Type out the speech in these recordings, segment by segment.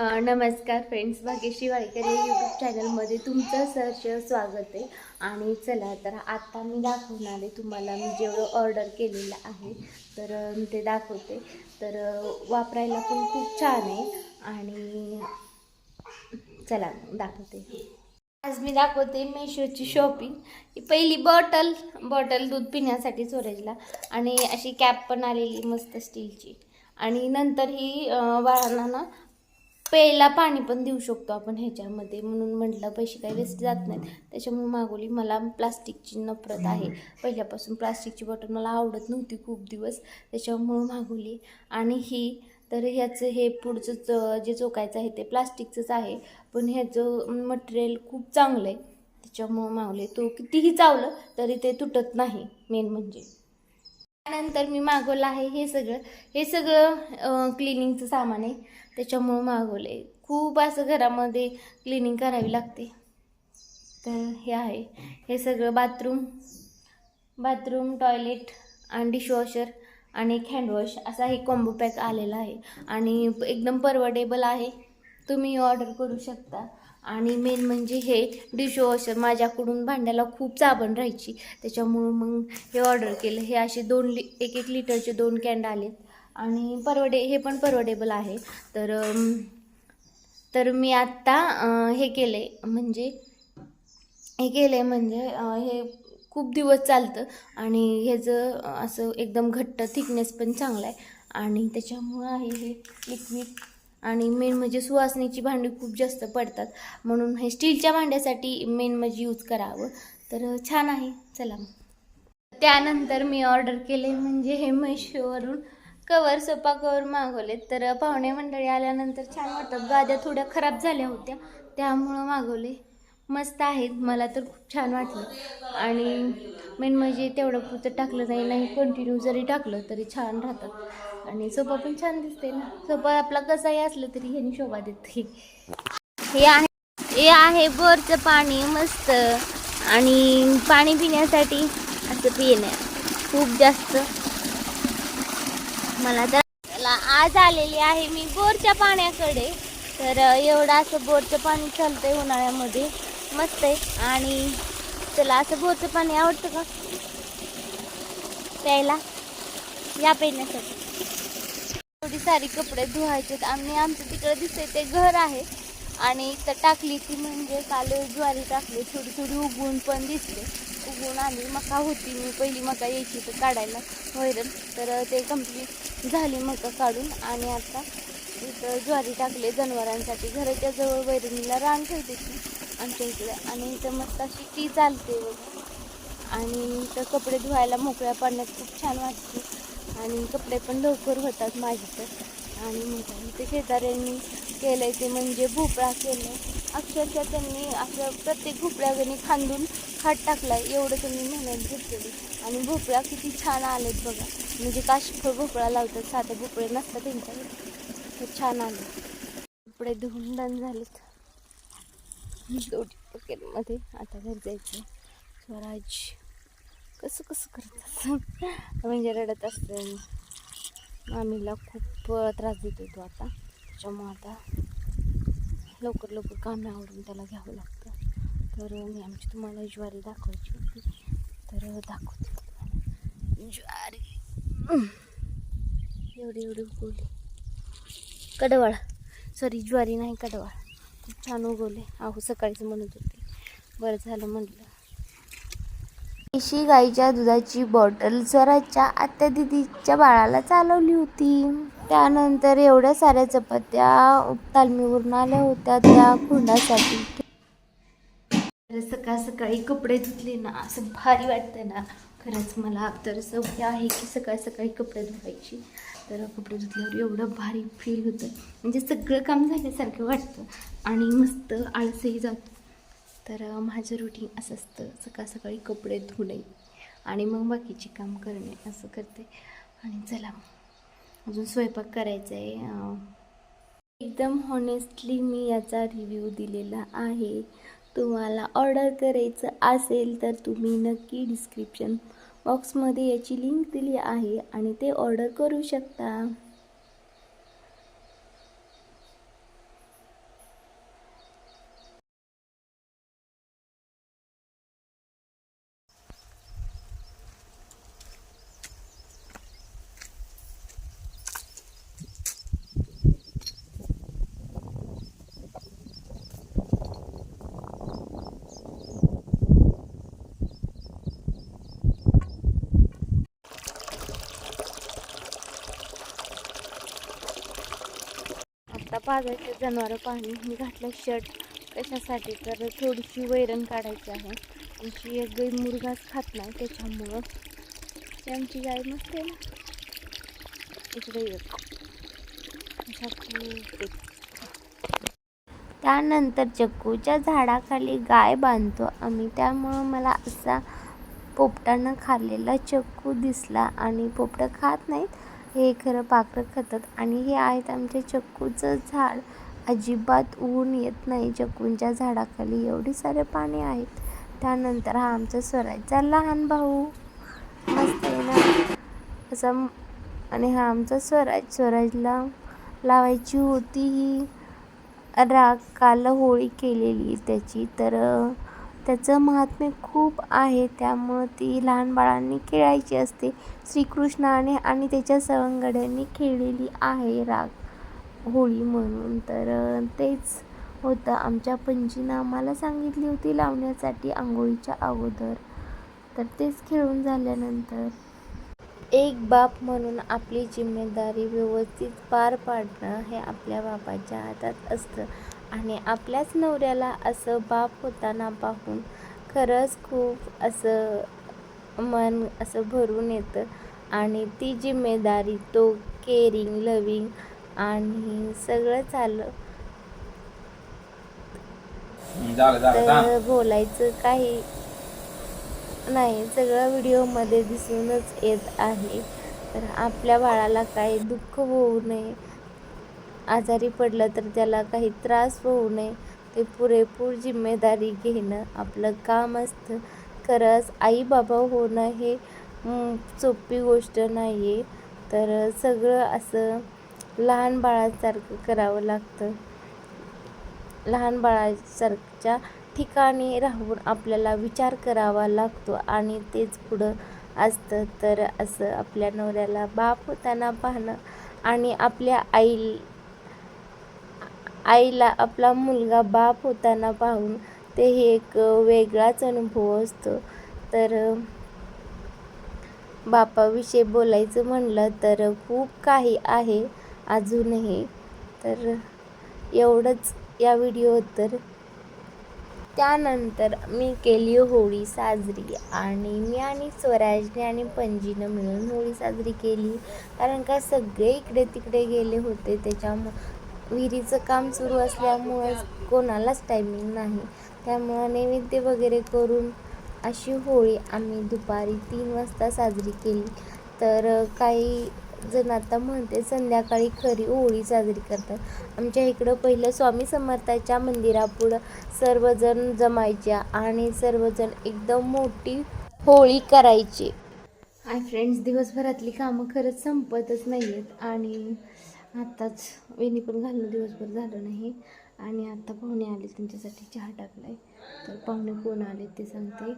नमस्कार फ्रेंड्स भाग्यश्री वाळकर या यूट्यूब चॅनलमध्ये तुमचं सहर्ष स्वागत आहे. आणि चला तर आता मी दाखवणार आहे तुम्हाला मी जेवढं ऑर्डर केलेलं आहे तर मी ते दाखवते. तर वापरायला पण खूप छान आहे. आणि चला दाखवते. आज मी दाखवते मेशोची शॉपिंग ही पहिली बॉटल बॉटल दूध पिण्यासाठी स्टोरेजला आणि अशी कॅप पण आलेली मस्त स्टीलची आणि नंतर ही बाळांना ना प्यायला पाणी पण देऊ शकतो आपण ह्याच्यामध्ये. म्हणून म्हटलं पैसे काही वेस्ट जात नाहीत. त्याच्यामुळे मागवली मला प्लास्टिकची नफरत आहे. पहिल्यापासून प्लास्टिकची बॉटल मला आवडत नव्हती खूप दिवस. त्याच्यामुळं मागवली आणि ही तर ह्याचं हे पुढचं च- जे चोकायचं आहे ते प्लास्टिकचंच आहे. पण ह्याचं मटेरियल खूप चांगलं आहे त्याच्यामुळं मागवले तो कितीही चावलं तरी ते तुटत नाही मेन म्हणजे. त्यानंतर मी मागवलं आहे हे सगळं. हे सगळं क्लिनिंगचं सामान आहे. त्याच्यामुळं मागवले खूप असं घरामध्ये क्लिनिंग करावी लागते. तर हे आहे. हे सगळं बाथरूम बाथरूम टॉयलेट आणि डिशवॉशर आणि एक हँडवॉश असा हे कॉम्बो पॅक आलेला आहे. आणि एकदम परवडेबल आहे. तुम्ही ऑर्डर करू शकता. आणि मेन म्हणजे हे डिशवॉशर माझ्याकडून भांड्याला खूप साबण राहायची. त्याच्यामुळं मग हे ऑर्डर केलं. हे असे दोन लि एक एक लिटरचे दोन कॅन्ड आलेत. आणि परवडे हे पण परवडेबल आहे. तर तर मी आत्ता हे केले म्हणजे हे केलं आहे म्हणजे हे खूप दिवस चालतं आणि ह्याचं असं एकदम घट्ट थिकनेस पण चांगला आहे आणि त्याच्यामुळं आहे हे लिक्विड आणि मेन म्हणजे सुवासनीची भांडी खूप जास्त पडतात. म्हणून हे स्टीलच्या भांड्यासाठी मेन म्हणजे यूज करावं. तर छान आहे. चला त्यानंतर मी ऑर्डर केले म्हणजे हे मेशोवरून कवर सोफा कवर मागवलेत. तर पाहुणे मंडळी आल्यानंतर छान वाटतात. गाद्या थोड्या खराब झाल्या होत्या त्यामुळं मागवले. मस्त आहेत. मला तर खूप छान वाटलं. आणि मेन म्हणजे तेवढं पुरतं टाकलं नाही. नाही कंटिन्यू जरी टाकलं तरी छान राहतात. आणि सोफा पण छान दिसते ना. सोफा आपला कसाही असलं तरी ह्यानी शोभा देते हे आहे हे आहे बोरचं पाणी. मस्त. आणि पाणी पिण्यासाठी असं पिणे. खूप जास्त. मला तर आज आलेली आहे मी बोरच्या पाण्याकडे. तर एवढं असं बोरचं पाणी चालतंय उन्हाळ्यामध्ये. मस्त आहे. आणि चला असं बोरचं पाणी आवडतं का? प्यायला? या पिण्यासाठी. थोडी सारी कपडे धुवायचे आणि आमचं तिकडे दिसतंय ते घर आहे. आणि इथं टाकली ती म्हणजे काल ज्वारी टाकली. थोडी थोडी उगवून पण दिसते. उगवून आली मका होती मी. पहिली मका यायची तर काढायला. वैरण तर ते कंप्लीट झाली मका काढून. आणि आता इथं ज्वारी टाकले जनावरांसाठी. घराच्या जवळ वैरणीला रान ठेवते ती आमच्या इकडे. आणि इथं मस्त अशी टी चालते बघा. आणि इथं कपडे धुवायला मोकळ्या पाण्यात खूप छान वाटते. आणि कपडे पण लवकर होतात माझे तर आणि मग ते शेजाऱ्यांनी केलं आहे ते म्हणजे भोपळा केलं अक्षरशः त्यांनी असं प्रत्येक भोपळ्यागणी खांदून खाट टाकला आहे एवढं तुम्ही मेहनत घेतलेली. आणि भोपळा किती छान आलेत बघा. म्हणजे काशीफळ भोपळा लावतात साधे भोपळे नसतात त्यांच्याकडे. खूप छान आले. भोपळे धुवून डन झालेत. दोडी पकेटमध्ये आता घर जायचं स्वराज कसं कसं करत म्हणजे रडत असतं. मामीला खूप त्रास देतो तो आता. त्याच्यामुळं आता लवकर लवकर कामे आवडून त्याला घ्यावं लागतं. तर मी आमची तुम्हाला ज्वारी दाखवायची होती. तर दाखवते तुम्हाला. ज्वारी. एवढी एवढी उगवली. कडवाळ. सॉरी ज्वारी नाही कडवाळ. खूप छान उगवले. अहो सकाळीच म्हणत होते. बरं झालं म्हटलं. देशी गाईच्या दुधाची बॉटल स्वराच्या आत्या दिदीच्या बाळाला चालवली होती. त्यानंतर एवढ्या साऱ्या चपात्या तालमीवरून आल्या होत्या त्या खुंडासाठी. तर सकाळ सकाळी कपडे धुतले ना असं भारी वाटतं ना. खरंच मला तर सवय आहे की सकाळ सकाळी कपडे धुवायची. तर कपडे धुतल्यावर एवढं भारी फील होतं. म्हणजे सगळं काम झाल्यासारखं वाटतं आणि मस्त आळसही जातो. तर माझं रुटीन असं असतं सकाळ सकाळी कपडे धुणे आणि मग बाकीचे काम करणे असं करते. आणि चला अजून स्वयंपाक करायचा आहे एकदम हॉनेस्टली मी याचा रिव्ह्यू दिलेला आहे. तुम्हाला ऑर्डर करायचं असेल तर तुम्ही नक्की डिस्क्रिप्शन बॉक्समध्ये याची लिंक दिली आहे आणि ते ऑर्डर करू शकता आता पाजायचे जनावरं पाणी मी घातलं शर्ट कशासाठी? तर थोडीशी वैरण काढायची आहे. आमची एक गाई मुरगाच खात नाही त्याच्यामुळं त्यांची आमची गाय नसते ना. इकडे एक एक. त्यानंतर चक्कूच्या झाडाखाली गाय बांधतो. आम्ही त्यामुळं मला असा पोपटानं खाल्लेला चक्कू दिसला आणि पोपटं खात नाहीत. हे खरं पाखरं खातात. आणि हे आहेत आमच्या चक्कूचं झाड. अजिबात ऊन येत नाही चक्कूंच्या झाडाखाली. एवढी सारे पाने आहेत. त्यानंतर हा आमचा स्वराजचा लहान भाऊ. मस्त आहे ना? असा आणि हा आमचा स्वराज स्वराजला लावायची होती ही. राग काल होळी केलेली त्याची. तर त्याचं महात्म्य खूप आहे. त्यामुळं ती लहान बाळांनी खेळायची असते. श्रीकृष्णाने आणि त्याच्या सवंगड्यांनी खेळलेली आहे राग होळी म्हणून. तर तेच होतं. आमच्या पणजीनं आम्हाला सांगितली होती लावण्यासाठी आंघोळीच्या अगोदर. तर तेच खेळून झाल्यानंतर एक बाप म्हणून आपली जिम्मेदारी व्यवस्थित पार पाडणं हे आपल्या बापाच्या हातात असतं. आणि आपल्याच नवऱ्याला असं बाप होताना पाहून खरंच खूप असं मन असं भरून येतं. आणि ती जिम्मेदारी तो केअरिंग लविंग आणि सगळं चाललं. थांब. तर बोलायचं काही नाही. सगळं व्हिडिओमध्ये दिसूनच येत आहे. तर आपल्या बाळाला काही दुःख होऊ नये. आजारी पडलं तर त्याला काही त्रास होऊ नये. ते पुरेपूर जिम्मेदारी घेणं आपलं काम असतं. खरंच आई बाबा होणं हे सोपी गोष्ट नाही आहे तर सगळं असं लहान बाळासारखं करावं लागतं. लहान बाळासारख्या ठिकाणी राहून आपल्याला विचार करावा लागतो आणि तेच पुढं असतं. तर असं आपल्या नवऱ्याला बाप होताना पाहणं आणि आपल्या आई आईला आपला मुलगा बाप होताना पाहून ते हे एक वेगळाच अनुभव असतो. तर बापाविषयी बोलायचं म्हणलं तर खूप काही आहे अजूनही. तर एवढंच या व्हिडिओ तर. त्यानंतर मी केली होळी साजरी आणि मी आणि स्वराजने आणि पणजीनं मिळून होळी साजरी केली. कारण का सगळे इकडे तिकडे गेले होते. त्याच्यामुळं विहिरीचं काम सुरू असल्यामुळे कोणालाच टायमिंग नाही. त्यामुळं नैवेद्य वगैरे करून अशी होळी आम्ही दुपारी तीन वाजता साजरी केली. तर काही जण आता म्हणते संध्याकाळी खरी होळी साजरी करतात. आमच्या इकडं पहिलं स्वामी समर्थाच्या मंदिरापुढं सर्वजण जमायच्या आणि सर्वजण एकदम मोठी होळी करायची. हाय फ्रेंड्स दिवसभरातली कामं खरंच संपतच नाही आहेत आणि आत्ताच वेणी पण घालणं दिवसभर झालं नाही. आणि आत्ता पाहुणे आले त्यांच्यासाठी चहा टाकलाय. तर पाहुणे कोण आलेत ते सांगते.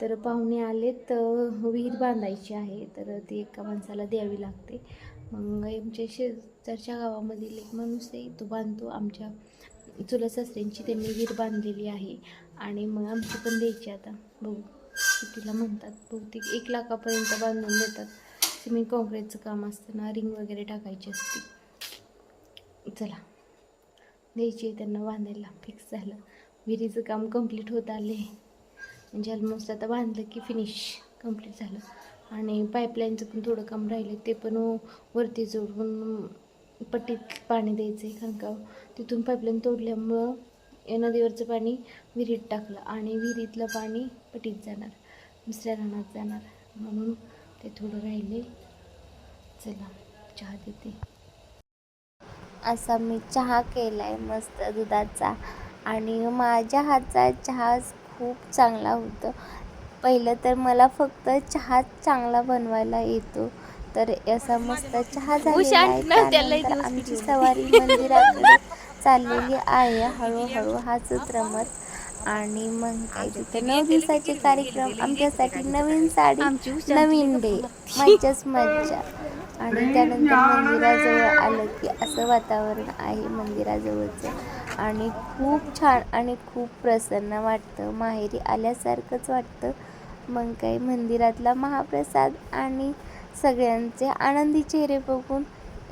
तर पाहुणे आलेत विहीर बांधायची आहे. तर ती एका माणसाला द्यावी लागते. मग आमच्या शेजारच्या गावामधील एक माणूस आहे तो बांधतो आमच्या चुला सासऱ्यांची. त्यांनी विहीर बांधलेली आहे. आणि मग आमची पण द्यायची आता. बघू. कितीला म्हणतात बहुतेक एक लाखापर्यंत बांधून देतात. सिमेंट कॉन्क्रीटचं काम असतं ना रिंग वगैरे टाकायची असते. चला. द्यायची आहे त्यांना बांधायला. फिक्स झालं. विहिरीचं काम कंप्लीट होत आले. म्हणजे ऑलमोस्ट आता बांधलं की फिनिश कंप्लीट झालं. आणि पाईपलाईनचं पण थोडं काम राहिलं ते पण वरती जोडून पट्टीत पाणी द्यायचं आहे कारण का तिथून पाईपलाईन तोडल्यामुळं या नदीवरचं पाणी विहिरीत टाकलं आणि विहिरीतलं पाणी पटीत जाणार. दुसऱ्या रानात जाणार. म्हणून ते थोडं राहिले चला. चहा देते. असा मी चहा केलाय मस्त दुधाचा. आणि माझ्या हातचा चहा खूप चांगला होतो. पहिलं तर मला फक्त चहा चांगला बनवायला येतो. तर असा मस्त चहा झालेला आहे. आमची सवारी मंदिराकडे चाललेली आहे. हळूहळू हसत रमत आणि मग काय तिथे नऊ दिवसाचे कार्यक्रम. आमच्यासाठी नवीन साडी नवीन डे. मज्जाच मज्जा. आणि त्यानंतर मंदिराजवळ आलं की असं वातावरण आहे मंदिराजवळचं. आणि खूप छान आणि खूप प्रसन्न वाटतं. माहेरी आल्यासारखंच वाटतं. मग काही मंदिरातला महाप्रसाद आणि सगळ्यांचे आनंदी चेहरे बघून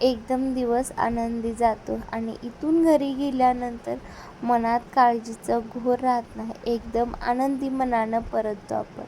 एकदम दिवस आनंदी जातो. आणि इथून घरी गेल्यानंतर मनात काळजीचं घोर राहत नाही. एकदम आनंदी मनानं परततो आपण.